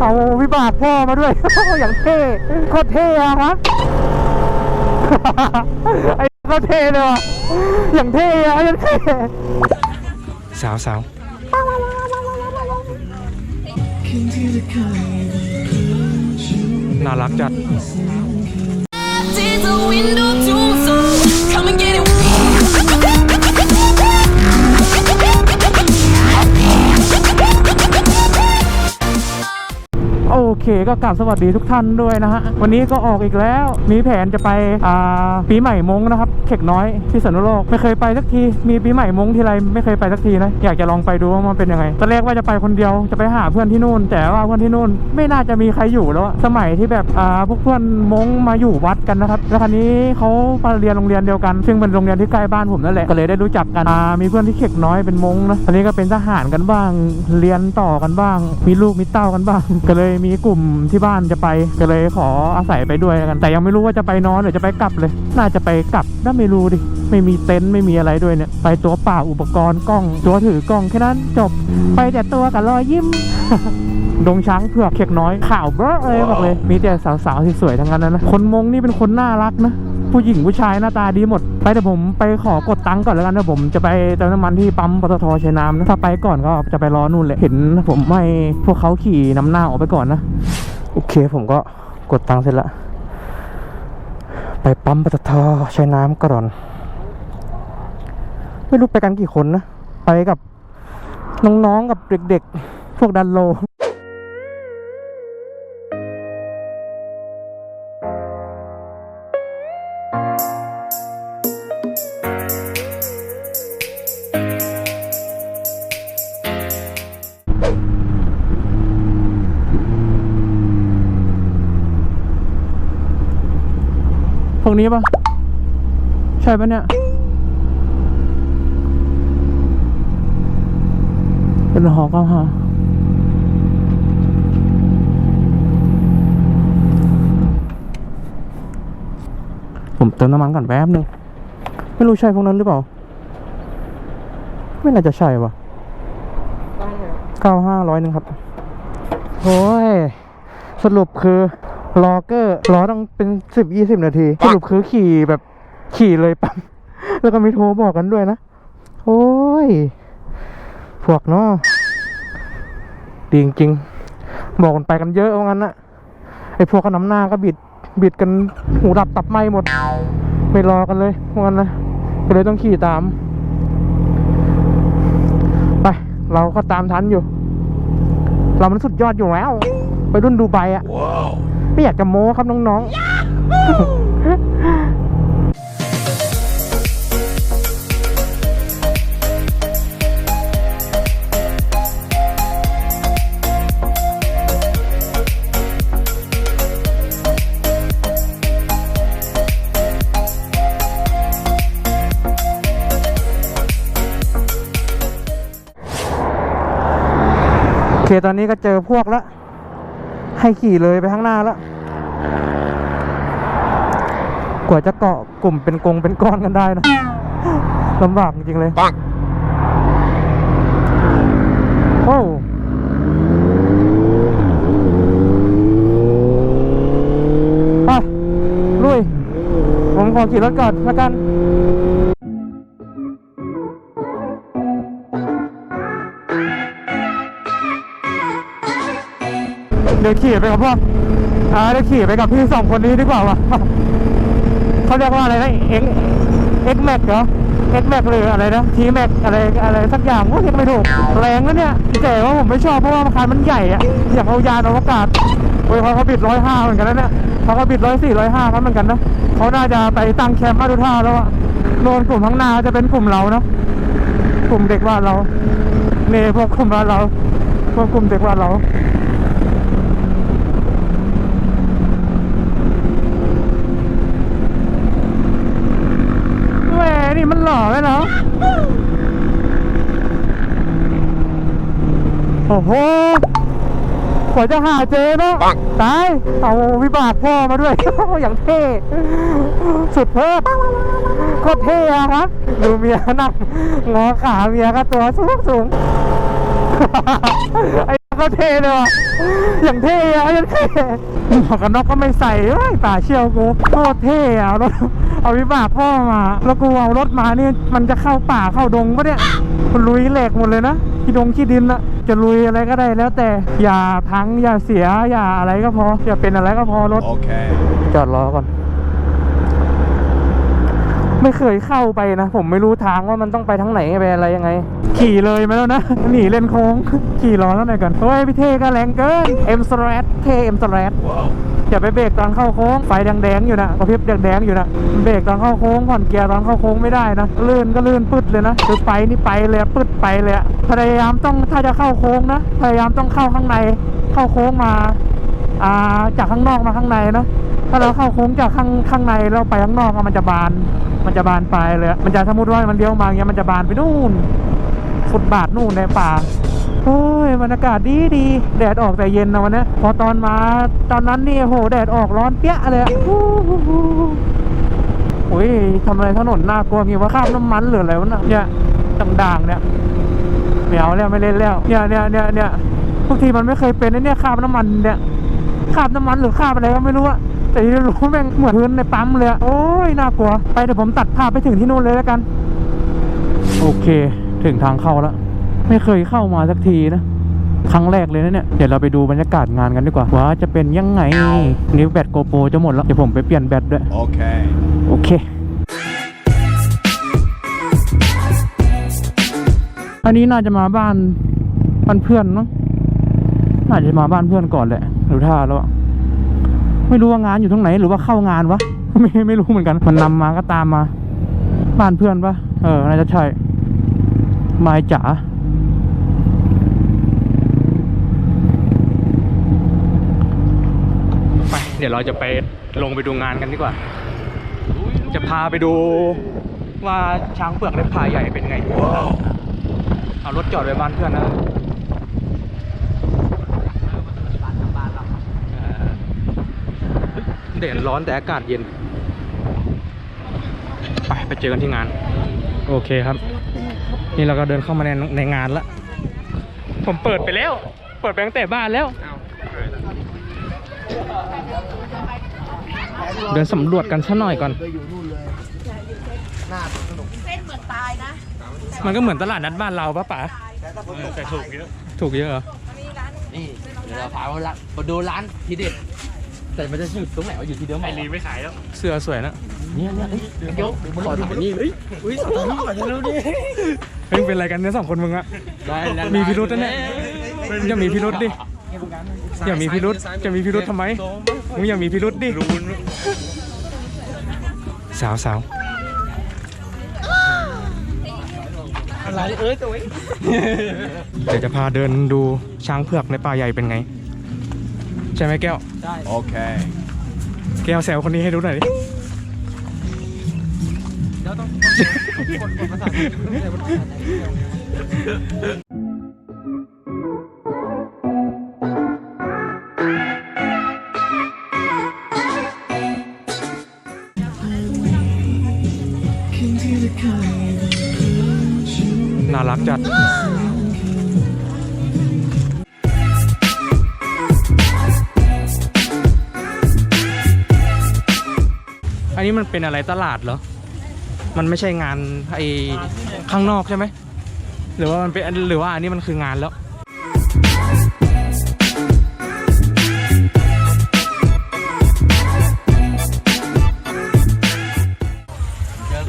เอาวิบากพ่อมาด้วย อย่างเท่โคตรเท่อะครับไอ้โคตรเท่เลยว่ะอย่างเท่อะอย่างเท่สาวสาวน่ารักจัด เคก็กลับสวัสดีทุกท่านด้วยนะฮะ วันนี้ก็ออกอีกแล้ว มีแผนจะไปอ่าปีใหม่มงนะครับ เข็กน้อยที่สนุโลก ไม่เคยไปสักที มีปีใหม่มงทีไรไม่เคยไปสักทีนะ อยากจะลองไปดูว่ามันเป็นยังไง ตอนแรกว่าจะไปคนเดียว จะไปหาเพื่อนที่นู่น แต่ว่าเพื่อนที่นู่นไม่น่าจะมีใครอยู่แล้ว สมัยที่แบบอ่าพวกเพื่อนมงมาอยู่วัดกันนะครับ แล้วคราวนี้เขามาเรียนโรงเรียนเดียวกัน ซึ่งเป็นโรงเรียนที่ใกล้บ้านผมนั่นแหละ ก็เลยได้รู้จักกันอ่ามีเพื่อนที่เข็กน้อยเป็นมงนะตอนนี้ก็เป็นทหารกันบ้าง เรียนต่อกันบ้าง มีลูกมีเต้ากันบ้าง ก็เลยมีกลุ่มที่บ้านจะไปก็เลยขออาศัยไปด้วยแล้วกัน แต่ยังไม่รู้ว่าจะไปนอนหรือจะไปกลับเลย น่าจะไปกลับน่าไม่รู้ดิไม่มีเต็นท์ไม่มีอะไรด้วยเนี่ยไปตัวเปล่าอุปกรณ์กล้อง ตัวถือกล้องแค่นั้นจบ ไปแต่ตัวกับรอยยิ้มดงช้างเผือกเข็กน้อยข่าวเบ้อเลยบอกเลย มีแต่สาวๆสวยๆทั้งนั้นนะคนมงนี่เป็นคนน่ารักนะ ผู้หญิงผู้ชายหน้าตาดีหมด ไปแต่ผมไปขอกดตังค์ก่อนแล้วกันนะผมจะไปเติมน้ำมันที่ปั๊มปตทชัยน้ำนะถ้าไปก่อนก็จะไปรอนู่นเลยเห็นผมไม่พวกเขาขี่นำหน้าออกไปก่อนนะ โอเคผมก็กดตังค์เสร็จละไปปั๊มปตทชัยน้ำก่อนไม่รู้ไปกันกี่คนนะ ไปกับน้องๆกับเด็กๆ พวกดันโล ใช่ปะเนี่ย เป็นหอก้าห้าผมเติมน้ำมันก่อนแป๊บนึง ไม่รู้ใช่พวกนั้นหรือเปล่า ไม่น่าจะใช่วะเก้าห้าร้อยหนึ่งครับโอ้ย สรุปคือรอเกอร์รอต้องเป็นสิบยี่สิบนาที สรุปคือขี่แบบ ขี่เลยปั๊มแล้วก็มีโทรบอกกันด้วยนะ โอ้ย พวกเนาะดีจริงๆบอกกันไปกันเยอะว่างั้นนะไอ้พวกขนำหน้าก็บิดบิดกันหูดับตับไหมหมด ไม่รอกันเลยว่างั้นนะก็เลยต้องขี่ตาม ไป เราก็ตามทันอยู่ เรามันสุดยอดอยู่แล้ว ไปรุ่นดูไบอะไม่อยากจะโม้ครับน้องๆ คตอนนี้ก็เจอพวกแล้ว ให้ขี่เลยไปข้างหน้าแล้ว กว่าจะเกาะกลุ่มเป็นกงเป็นก้อนกันได้นะลำบากจริงๆเลยโอ้ไปลุย ผมขอขี่รถก่อนละกัน เดี๋ยวขี่ไปกับพวกอ่าเดี๋ยวขี่ไปกับพี่สองคนนี้ดีกว่าวะเขาเรียกว่าอะไรนะเอ็กเอ็กแม็กเหรอเอ็กแม็กหรืออะไรนะทีแม็กอะไรอะไรสักอย่างว่าเรียกไม่ถูกแรงนะเนี่ยแต่ว่าผมไม่ชอบเพราะว่าคันมันใหญ่อะอยากเอายานอวกาศโอ้ยเขาเขาบิดร้อยห้าเหมือนกันนะเนี่ยเขาก็บิดร้อยสี่ร้อยห้าเขาเหมือนกันนะเขาน่าจะไปตั้งแคมป์มาดูท่าแล้วอะโนนกลุ่มข้างหน้าจะเป็นกลุ่มเรานะกลุ่มเด็กว่านเราเนี่ยพวกกลุ่มว่านเราพวกกลุ่มเด็กว่านเรา แหม นี่มันหล่อไหมเนาะโอ้โหกว่าจะหาเจอเนาะตาย เอาวิบากพ่อมาด้วย อย่างเท่ สุดเพิ่โคตรเท่อะครับ ดูเมียนั่งงอขาเมียก็ตัวสูงสูงไอ้โค ก็เท่เลยว่ะอย่างเท่อะอย่างเท่หมวกกันน็อกก็ไม่ใส่เอ้ยป่าเชี่ยวกูโคตรเท่อะรถเอาวิบากพ่อมา แล้วกูเอารถมานี่มันจะเข้าป่าเข้าดงปะเนี่ยมันลุยเหล็กหมดเลยนะขี้ดงขี้ดินอะจะลุยอะไรก็ได้แล้วแต่อย่าพังอย่าเสียอย่าอะไรก็พออย่าเป็นอะไรก็พอรถ Okay. จอดรอก่อน ไม่เคยเข้าไปนะ ผมไม่รู้ทางว่ามันต้องไปทางไหนไปอะไรยังไง ขี่เลยมาแล้วนะ หนีเล่นโค้ง ขี่ร้อนแล้วไหนอยก่อนเฮ้ยพี่เท่ก็แรงเกินเอ็มสแลตเทเอ็มสแลตอย่าไปเบรกตอนเข้าโค้งไฟแดงๆอยู่นะกระพริบแดงๆอยู่นะเบรกตอนเข้าโค้งผ่อนเกียร์ตอนเข้าโค้งไม่ได้นะลื่นก็ลื่นปึ๊ดเลยนะคือไปนี่ไปเลยปึ๊ดไปเลยพยายามต้องถ้าจะเข้าโค้งนะพยายามต้องเข้าข้างใน เข้าโค้งมาอ่าจากข้างนอกมาข้างในนะถ้าเราเข้าโค้งจากข้างข้างในแล้วไปข้างนอกมันจะบาน มันจะบานไปเลย มันจะสมมติว่ามันเลี้ยวมาเงี้ยมันจะบานไปนู่น ฟุตบาทนู่นในป่าโอ้ยบรรยากาศดีดีแดดออกแต่เย็นนะวันนี้พอตอนมาตอนนั้นนี่โหแดดออกร้อนเปี้ยเลยอะฮู้ฮู้ฮู้โอ้ยทำอะไรถนนน่ากลัวมีว่าข้ามน้ำมันหรืออะไรวะน่ะเนี่ยด่างๆเนี่ยไม่เอาแล้วไม่เล่นแล้วเนี่ยเนี่ยเนี่ยเนี่ยทุกทีมันไม่เคยเป็นนะเนี่ยข้ามน้ำมันเนี่ยข้ามน้ำมันหรือข้ามอะไรก็ไม่รู้อะ ต่ที่รู้แม่งเหมือนพื้นในปั๊มเลยอะโอ้ยน่ากลัว ไปเดี๋ยวผมตัดภาพไปถึงที่นู่นเลยแล้วกัน โอเค ถึงทางเข้าแล้ว ไม่เคยเข้ามาสักทีนะครั้งแรกเลยนะเนี่ย เดี๋ยวเราไปดูบรรยากาศงานกันดีกว่า ว่าจะเป็นยังไง นิ้วแบตโกโปรจะหมดแล้ว เดี๋ยวผมไปเปลี่ยนแบตด้วย Okay. โอเค อันนี้น่าจะมาบ้านบ้านเพื่อนเนาะน่าจะมาบ้านเพื่อนก่อนแหละหรือท่าแล้วอะ ไม่รู้ว่างานอยู่ตรงไหนหรือว่าเข้างานวะไม่ไม่รู้เหมือนกัน มันนำมาก็ตามมา บ้านเพื่อนปะเออน่าจะใช่ไม้จ๋าไปเดี๋ยวเราจะไปลงไปดูงานกันดีกว่า จะพาไปดูว่าช้างเปลือกในป่าใหญ่เป็นไง เอารถจอดไว้บ้านเพื่อนนะ เด่นร้อนแต่อากาศเย็น ไปไปเจอกันที่งาน โอเคครับ นี่เราก็เดินเข้ามาในในงานละผมเปิดไปแล้ว เปิดไปตั้งแต่บ้านแล้ว เดินสำรวจกันสักหน่อยก่อนมันก็เหมือนตลาดนัดบ้านเราปะป๋าแต่ถูกเยอะ ถูกเยอะเหรอ นี่เดี๋ยวเราพาไปร้านมาดูร้านทีเด็ด แต่มันจะอยู่ตรงไหนวะอยู่ที่เดิมไอรีไม่ขายแล้วเสื้อสวยนะเนี่ยเนี่ยเฮ้ยเดี๋ยวขอดูนี่เฮ้ยอุ้ยขอดูขอดูดิเฮ้ยเป็นอะไรกันเนี่ยสองคนมึงอะได้แล้วมีพิรุษนะเนี่ยมึงอย่ามีพิรุษดิอย่ามีพิรุษจะมีพิรุษทำไมมึงอย่ามีพิรุษดิสาวสาวอะไรเอ้ยตัวเองเดี๋ยวจะพาเดินดูช้างเผือกในป่าใหญ่เป็นไงใช่ไหมแก้ว Okay. แก้วแซวคนนี้ให้ดูหน่อยดิน่ารักจัด นนี้มันเป็นอะไรตลาดเหรอ มันไม่ใช่งานไอข้างนอกใช่ไหม หรือว่ามันเป็นหรือว่าอันนี้มันคืองานแล้ว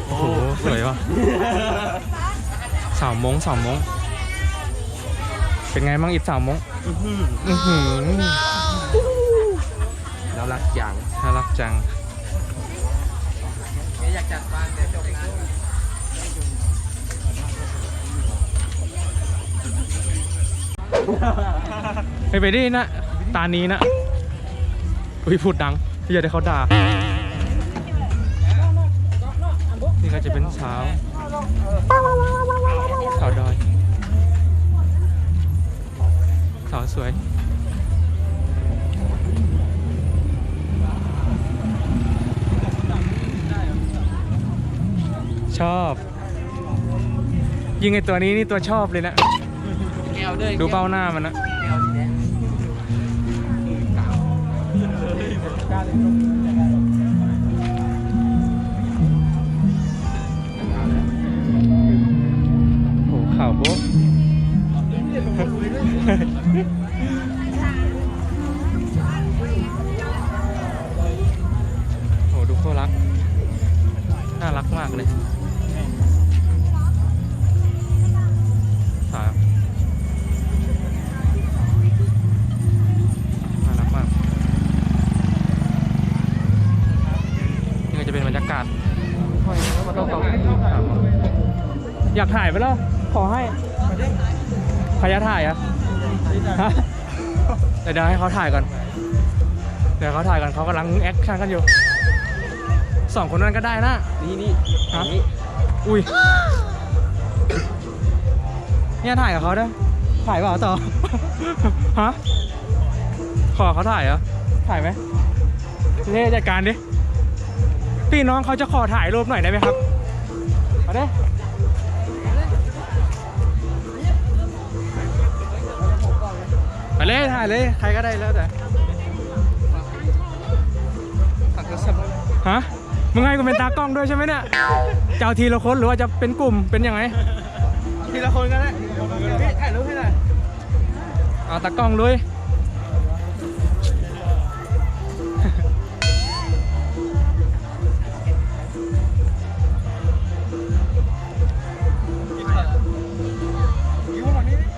โอ้โหสวยว่ะสาวมงสาวมง เป็นไงบ้างอีกสาวมงอื้อหือเรารักอย่างน่ารักจัง จัดบ้านแต่จบงานไปไปดินะตานี้นะอุ้ยพูดดังอย่าได้เขาด่า นี่ก็จะเป็นสาวสาวดอย สาวสวย ชอบ ยิงไอตัวนี้นี่ตัวชอบเลยนะดูเป้าหน้ามันนะโอ้โข่าวโบ๊ะ โอ้ดูเขารัก น่ารักมากเลย ไปแล้ว ขอให้ใครจะถ่ายอะฮะเดี๋ยวเดี๋ยวให้เขาถ่ายก่อน เดี๋ยวเขาถ่ายก่อนเขากำลังแอคชั่นกันอยู่สองคนนั้นก็ได้นะ นี่นี่ฮะอุ้ย เนี่ยถ่ายกับเขาด้วยถ่ายเปล่าต่อ ฮะ ขอเขาถ่ายเหรอ ถ่ายไหมเล่จัดการดิ พี่น้องเขาจะขอถ่ายรูปหน่อยได้ไหมครับ มาดิไปเล เลย ใครก็ได้แล้วแต่ฮะมึงให้กูเป็นตากล้องด้วยใช่ไหมเนี่ยจะเอาทีละคนหรือว่าจะเป็นกลุ่มเป็นยังไง ทีละคนก็ได้พี่ถ่ายรูปให้หน่อยเอาตากล้องด้วย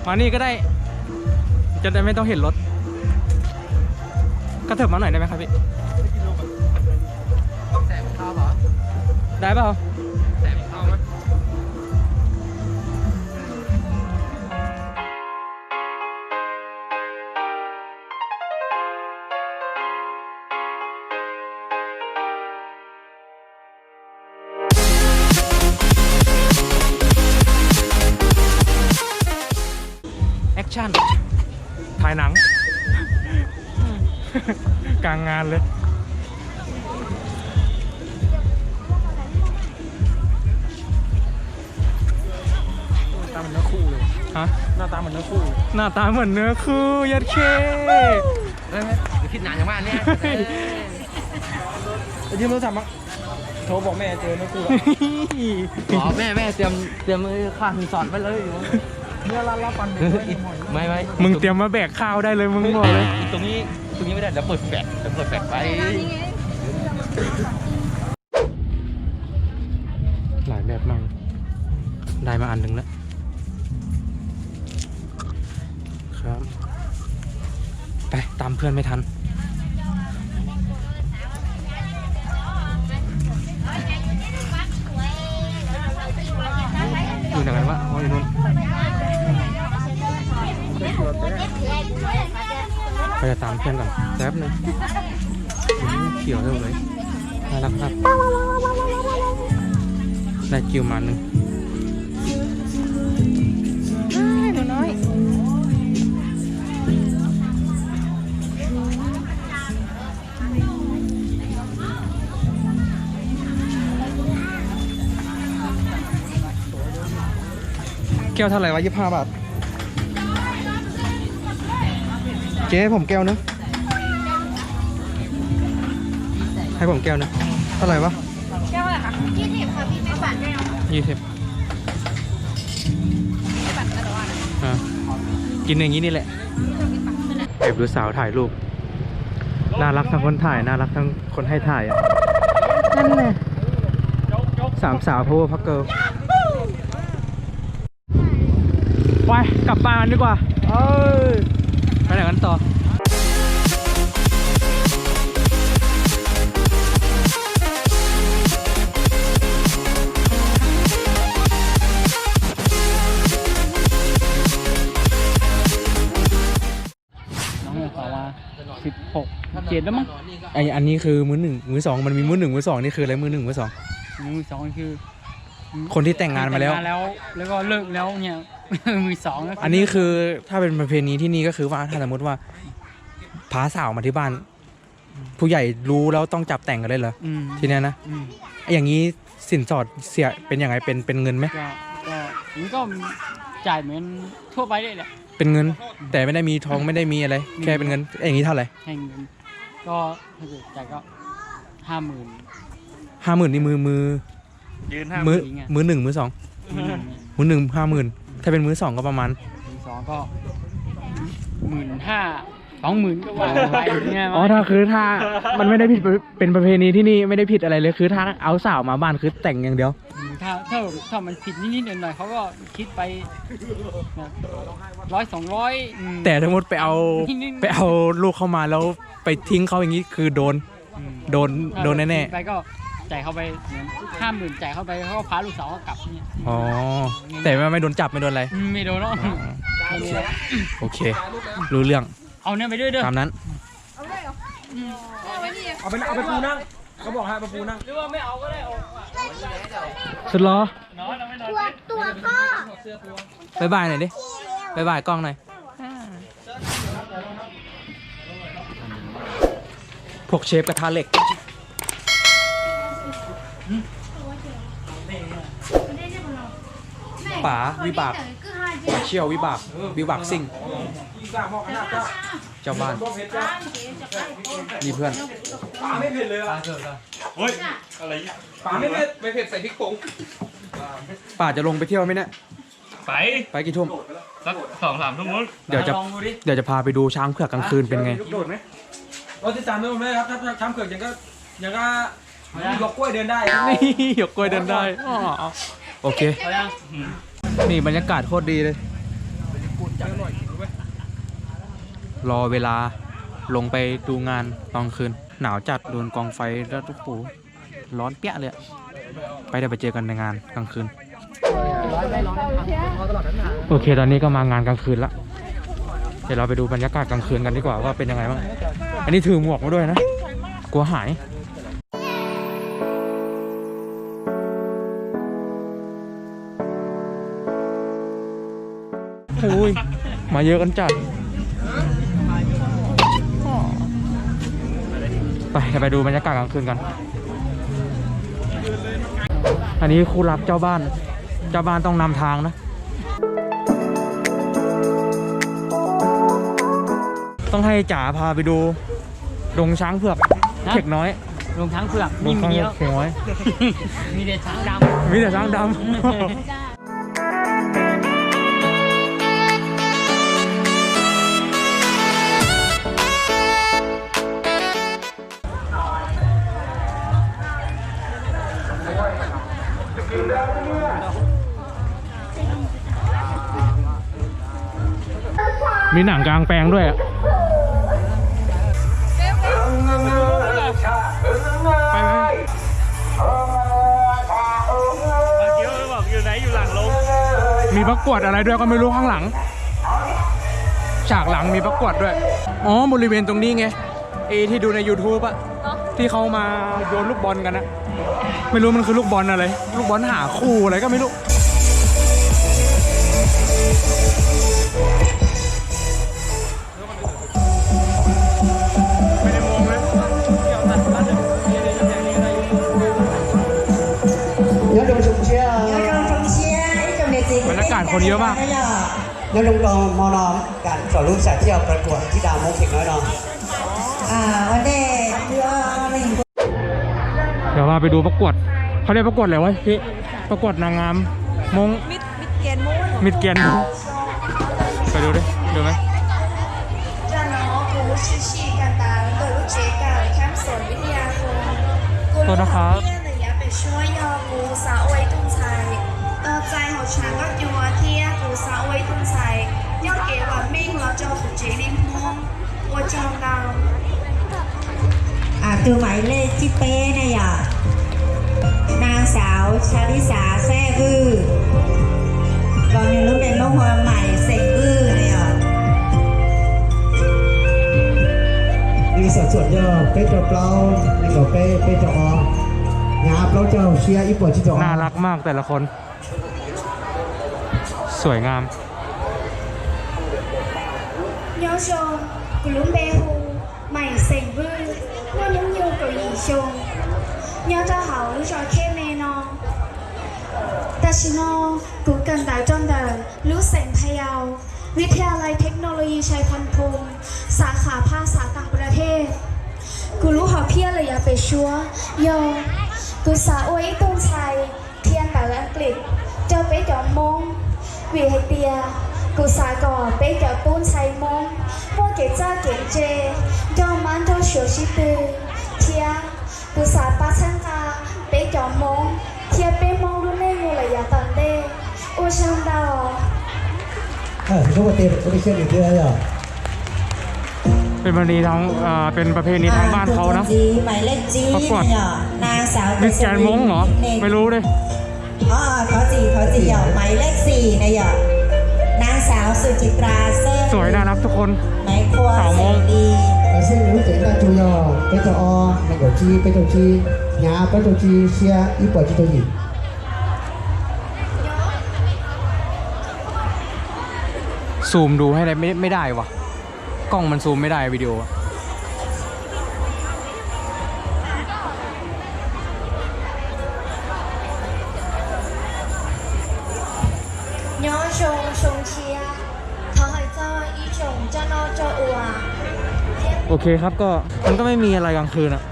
มานี่ก็ได้ จะได้ไม่ต้องเห็นรถกระเถิบมาหน่อยได้ไหมครับพี่แสงเข้าเหรอ ได้เปล่า งงานเลย ตาเหมือนเนื้อคู่เลย ฮะ หน้าตาเหมือนเนื้อคู่หน้าตาเหมือนเนื้อคู่ยัดเคเฮ้ยเดี๋ยวคิดนานอย่างมากเนี่ยจะยืมโทรศัพท์มั้งโทรบอกแม่เจอเนื้อคู่แล้วอ๋อแม่แม่เตรียมเตรียมค่าสินสอดไว้เลยเนี่ยรับรับปันไม่ไม่มึงเตรียมมาแบกข้าวได้เลยมึงบอกเลยอีกตรงนี้ ตรงนี้ไม่ได้เดี๋ยวเปิดแฟลชเดี๋ยวเปิดแฟลชไปหลายแบบมากได้มาอันหนึ่งแล้ว ครับ ไปตามเพื่อนไม่ทันอยู่ไหนกันวะอ๋ออยู่นู่น ไปจะตามเพื่อนก่อนแป๊บนึงอืมเขียวเท่าเลยน่ารักครับได้คิวมาหนึ่งแก้วเท่าไหร่วะยี่ห้าบาท จ๊ให้ผมแก้วนะ ให้ผมแก้วนะ เท่าไหร่วะ แก้วอะไรคะยี่สิบค่ะพี่ไม่บัตรด้วยเนาะยี่สิบไม่บัตรแล้วแต่ว่านะอะกินอย่างนี้นี่แหละแอบดูสาวถ่ายรูป น่ารักทั้งคนถ่าย น่ารักทั้งคนให้ถ่ายอะนั่นแหละสามสาวพาวเวอร์พักเกิลไปกลับบ้านดีกว่า เอ้ย ไปไหนกันต่อน้องเขาว่าสิบหกเจ็ดแล้วมั้งไออันนี้คือมือหนึ่งมือสองมันมีมือหนึ่งมือสองนี่คืออะไรมือหนึ่งมือสองมือสองคือ คนที่แต่งงานมาแล้วต่งแล้ว แล้วก็เลิกแล้วเนี่ย มือสองก็อันนี้คือถ้าเป็นประเพณีที่นี่ก็คือว่าถ้าสมมติว่าพาสาวมาที่บ้าน ผู้ใหญ่รู้แล้วต้องจับแต่งกันเลยเหรออืมทีเนี้ยนะอืมไอ้อย่างนี้สินสอดเสียเป็นยังไงเป็นเป็นเงินไหมก็ก็มันก็จ่ายเหมือนทั่วไปเลยแหละเป็นเงิน แต่ไม่ได้มีทองไม่ได้มีอะไร แค่เป็นเงินไอ้อย่างนี้เท่าไหร่ให้เงินก็ถ้าเกิดจ่ายก็ห้าหมื่นห้าหมื่นนี่มือมือยืนห้ามือไงมือหนึ่งมือสองมือหนึ่งห้าหมื่น ถ้าเป็นมือสองก็ประมาณ มือสองก็หมื่นห้าสองหมื่นก็ว่าไปเนี่ยอ๋อถ้าคือถ้ามันไม่ได้ผิดเป็นประเพณีที่นี่ไม่ได้ผิดอะไรเลยคือถ้าเอาสาวมาบ้านคือแต่งอย่างเดียว ถ้าถ้าถ้ามันผิดนิดๆหน่อยๆเขาก็คิดไปร้อยสองร้อย แต่สมมติไปเอาไปเอาลูกเข้ามาแล้วไปทิ้งเขาอย่างนี้คือโดน โดนโดนแน่ไปก็ จ่ายเข้าไปห้าหมื่นจ่ายเข้าไปเขาก็พาลูกสาวเขากลับเนี่ยๆอ๋อ แต่ว่าไม่โดนจับไม่โดนอะไรอืมไม่โดนหรอกไม่มีอะไรโอเค รู้เรื่องเอาเนี่ยไปด้วยเด้อตามนั้น เอาไปเอาไปปูนั่งเขาบอกให้เอาไปปูนั่ง หรือว่าไม่เอาก็ได้เอาสุดล้อน้อยเราไม่นอนตัวพ่อบายบายหน่อยดิบายบายกล้องหน่อย พวกเชฟกระทะเหล็ก ป๋าวิบากป๋าเชี่ยววิบากวิบากซิ่งเจ้าบ้านนี่เพื่อนปลาไม่เผ็ดเลยอะเฮ้ยอะไรปลาไม่เผ็ดไม่เผ็ดใส่พริกผงป่าจะลงไปเที่ยวไหมเนี่ยไปไปกี่ทุ่มสักสองสามทุ่มนู้นเดี๋ยวจะลองดูดิเดี๋ยวจะพาไปดูช้างเผือกกลางคืนเป็นไงโดดไหมเราจะจำได้ไหมครับถ้าช้ำเผือกยังก็ยังก็ ยกกล้วยเดินได้นี่หยกกล้วยเดินได้อ๋อโอเค เอายังนี่บรรยากาศโคตรดีเลย รอเวลาลงไปดูงานตอนคืน หนาวจัดโดนกองไฟแล้วโอ้โหร้อนเปี้ยเลยอะไปเดี๋ยวไปเจอกันในงานกลางคืน โอเค ตอนนี้ก็มางานกลางคืนละ เดี๋ยวเราไปดูบรรยากาศกลางคืนกันดีกว่าว่าเป็นยังไงบ้าง อันนี้ถือหมวกมาด้วยนะ กลัวหาย โอ้ยมาเยอะกันจัดไปเดี๋ยวไปดูบรรยากาศกลางคืนกัน อันนี้ครูรักเจ้าบ้าน เจ้าบ้านต้องนำทางนะ ต้องให้จ๋าพาไปดูดงช้างเผือกเข็กน้อยลงทั้งเผือกดมีงช้างเมียวเข็กน้อยมีแต่ช้างดมีแต่ช้างดำ มีหนังกลางแปลงด้วยอะไปไหมเกี้ยวบอกอยู่ไหนอยู่หลังลงมีประกวดอะไรด้วยก็ไม่รู้ข้างหลัง ฉากหลังมีประกวดด้วย อ๋อบริเวณตรงนี้ไงเอที่ดูใน YouTube อะที่เขามาโยนลูกบอลกันอะไม่รู้มันคือลูกบอลอะไร ลูกบอลหาคู่อะไรก็ไม่รู้ากาศคนเยอะมาก nhớ đồng đồng mò nò การสอนลูกสาวเที่ยวประกวดที่ดาวมงเข็กน้อยนอนอ่าวันนี้เพื่อไม่ยินเดี๋ยวมาไปดูประกวดเขาเรียกประกวดอะไรวะพี่ประกวดนางงามมงมิดมิดเกียนมงมิดเกียนมงไปดูดิดูไหมจันน้องกูชื่อชีกันตาโดยลูกเจ๊กับแคมป์สวนวิทยาคมกูโทษนะครับ สียงนิ้งมงโอจองเราอ่าคือหมายเลขที่เป๊ะนะอย่านางสาวชาลิสาแซ่บื้อตอนนี้รุ่นเป็นลูกความใหม่เสกบื้อนะอย่าดีสัดส่วนเยอะเป๊ะจะเปล่าเป๊ะจะเป๊ะเป๊ะจะออกงาเปล่าเจ้าเชียร์อีปวดที่จออน่ารักมากแต่ละคน สวยงาม nhớ sông của lũ bê hù mày sành vư nó những như của ý sông nhớ cho hậu lúc cho kê mê nó ta chỉ nó cũng cần đảo trong đời lũ sành thay ao วิทยาลัยเทคโนโลยีชัยพันธุ์พงศ์สาขาภาษาต่างประเทศ phía là nhà về chúa yo cứ xã ôi tôn xài thiên bảo anh clip cho bé cho mông vì hay tia cứ xã cỏ bé cho tôn xài mông mua cái cha kiểm chê cho mang cho sửa sĩ tư thiên cứ xã ba sang ca bé cho mông thiên bé mông luôn nên ngồi là nhà tận đê ôi sang đào เออเขาบอกเต็มโอเคเชื่ออีกเรื่อยอะเป็นประเพณีทางอ่าเป็นประเพณีทางบ้านเขานะจีหมายเลขจีประกวดเนี่ยนางสาวมิสแกรนด์มงเหรอ ไม่รู้เลยอ๋อเขาจีเขาจีหยอกหมายเลขสี่นะหยอกนาง สาวสุจิตราเซิร์สวยน่ารักทุกคนหมายครัวสาวมงแสนดีแต่ซึ่งรู้เจ๋งได้จูยอไปจออในกอจีไปจอจีหยาไปจอจีเชียอีปอจีตัวหญิงซูมดูให้ได้ไม่ไม่ได้วะกล้องมันซูมไม่ได้วิดีโออะ nhớ sông sông chia thọ อเคครับก็มันก็ไม่มีอะไรกลางคืนอะ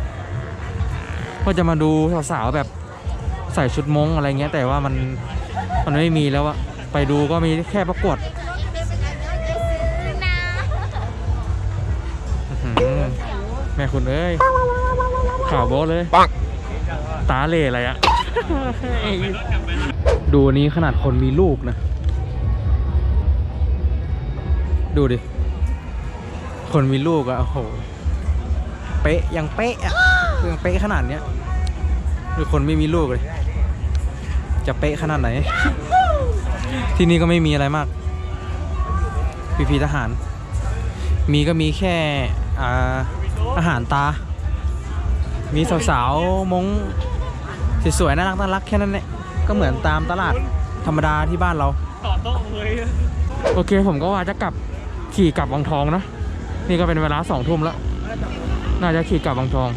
ก็จะมาดูสาวๆแบบใส่ชุดมงอะไรเงี้ย แต่ว่ามันมันไม่มีแล้วอะไปดูก็มีแค่ประกวดอื้อหือแม่คุณเอ้ยข่าวโบะเลยตาเหล่อะไรอะดูอันนี้ขนาดคนมีลูกนะ ดูดิ คนมีลูกอะโอ้โห เป๊ะยังเป๊ะอะยังเป๊ะขนาดเนี้ยหรือคนไม่มีลูกเลย จะเป๊ะขนาดไหน ที่นี่ก็ไม่มีอะไรมาก พีพีทหาร มีก็มีแค่อ่าอาหารตา มีสาวๆมงสวยๆน่ารักน่ารักแค่นั้นแหละก็เหมือนตามตลาดธรรมดาที่บ้านเราต่อโต๊ะเลยโอเคผมก็ว่าจะกลับขี่กลับวังทองนะ นี่ก็เป็นเวลาสองทุ่มแล้ว น่าจะขี่กลับวังทอง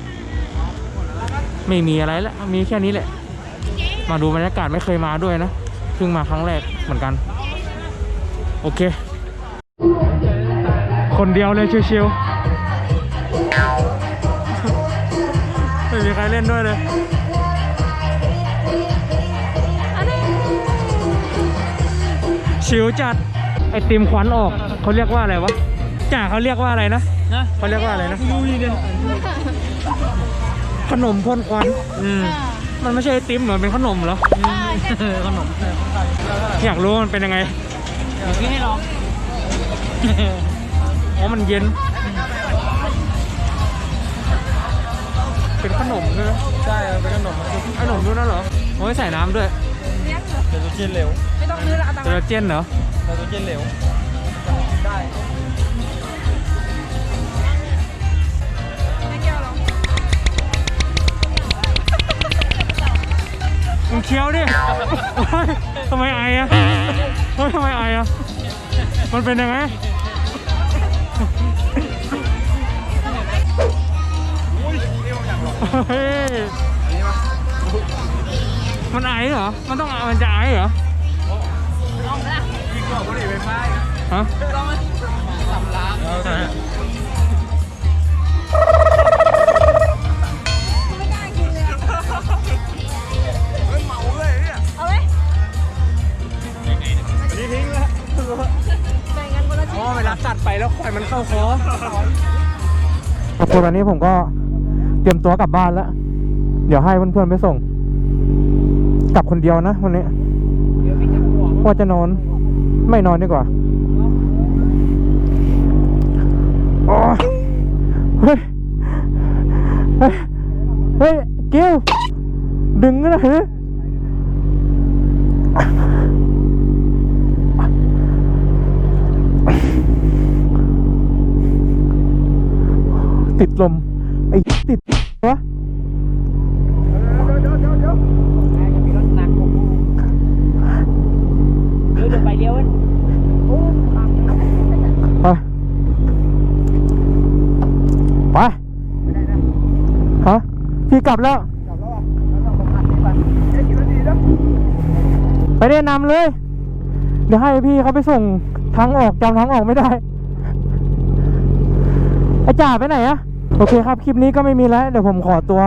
ไม่มีอะไรแล้ว มีแค่นี้แหละ มาดูบรรยากาศไม่เคยมาด้วยนะ เพิ่งมาครั้งแรกเหมือนกัน โอเค คนเดียวเลยชิวๆ ไม่มีใครเล่นด้วยเลยชิวจัด ไอติมควันออก เขาเรียกว่าอะไรวะ จ่าเขาเรียกว่าอะไรนะเขาเรียกว่าอะไรนะขนมพ่นควันอืมมันไม่ใช่ไอติมเหรอเป็นขนมเหรอขนมอยากรู้ว่ามันเป็นยังไงพี่ให้ลองอ๋อมันเย็น เป็นขนมใช่ไหมใช่เป็นขนมขนมด้วยนะเหรอโอ้ยใส่น้ำด้วยเป็นตัวเจนเหลวเจลาเจนเหรอเป็นตัวเจนเหลวได้ มึงเคี้ยวดิโอ๊ยทำไมไออะเฮ้ยทำไมไออะมันเป็นยังไงเฮ้ยมันไอเหรอ มันต้องมันจะไอเหรอฮะอ๋อเวลากัดไปแล้วควายมันเข้าคอโอเควันนี้ผมก็เตรียมตัวกลับบ้านแล้ว เดี๋ยวให้เพื่อนๆไปส่ง กลับคนเดียวนะวันนี้ว่าจะนอน ไม่นอนดีกว่าโอ้เฮ้ย เฮ้ย เฮ้ย เกิ้วดึงนะเฮ้ย ติดลม ไอ้ติดวะไปไปฮะพี่กลับแล้วไปแนะนำเลย เดี๋ยวให้พี่เขาไปส่งทางออกจำทางออกไม่ได้ไอ้จ่าไปไหนอะ โอเคครับ คลิปนี้ก็ไม่มีแล้ว เดี๋ยวผมขอตัว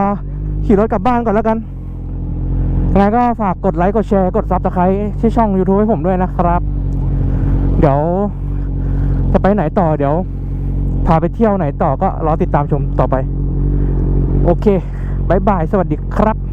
ขี่รถกลับบ้านก่อนแล้วกันยังไงก็ฝากกดไลค์ กดแชร์ กดซับสไครต์ที่ช่อง YouTube ให้ผมด้วยนะครับ เดี๋ยวจะไปไหนต่อเดี๋ยว พาไปเที่ยวไหนต่อก็รอติดตามชมต่อไป โอเคบายบาย สวัสดีครับ